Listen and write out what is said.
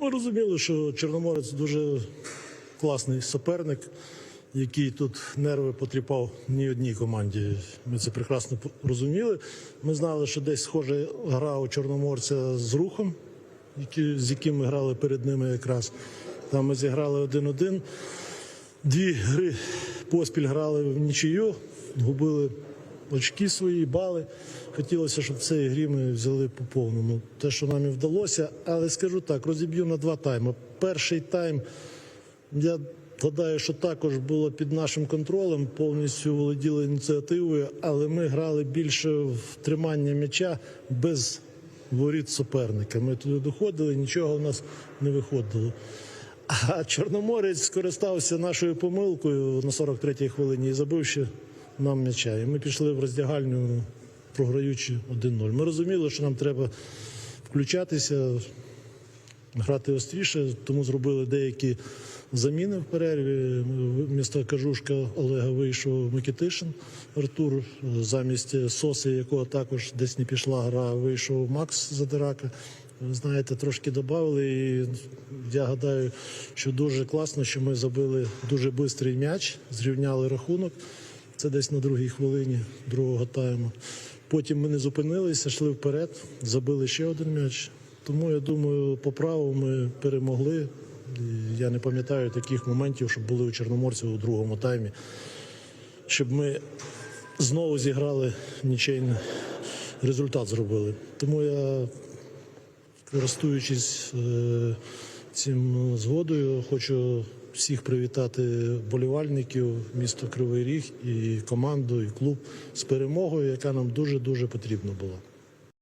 Ми розуміли, що Чорноморець дуже класний суперник, який тут нерви потріпав ні одній команді. Ми це прекрасно розуміли. Ми знали, що десь схожа гра у Чорноморця з рухом, з яким ми грали перед ними якраз. Там ми зіграли один-один. Дві гри поспіль грали в нічию, губили очки свої, бали. Хотілося, щоб в цій грі ми взяли по повному. Те, що нам і вдалося, але скажу так, розіб'ю на два тайми. Перший тайм, я гадаю, що також було під нашим контролем, повністю володіли ініціативою, але ми грали більше в тримання м'яча без воріт суперника. Ми туди доходили, нічого в нас не виходило. А Чорноморець скористався нашою помилкою на 43-й хвилині і забив ще нам м'яча. І ми пішли в роздягальню, програючи 1-0. Ми розуміли, що нам треба включатися, грати остріше, тому зробили деякі заміни в перерві. Місто Кажушка Олега вийшов Микитишин Артур. Замість Соси, якого також десь не пішла гра, вийшов Макс Задирака. Ви знаєте, трошки додали. І я гадаю, що дуже класно, що ми забили дуже швидкий м'яч, зрівняли рахунок. Це десь на другій хвилині другого тайму. Потім ми не зупинилися, йшли вперед, забили ще один м'яч. Тому я думаю, по праву ми перемогли. Я не пам'ятаю таких моментів, щоб були у Чорноморців у другому таймі, щоб ми знову зіграли нічийний результат зробили. Тому я, користуючись е, цим згодою, хочу всіх привітати болівальників, місто Кривий Ріг і команду, і клуб з перемогою, яка нам дуже дуже потрібна була.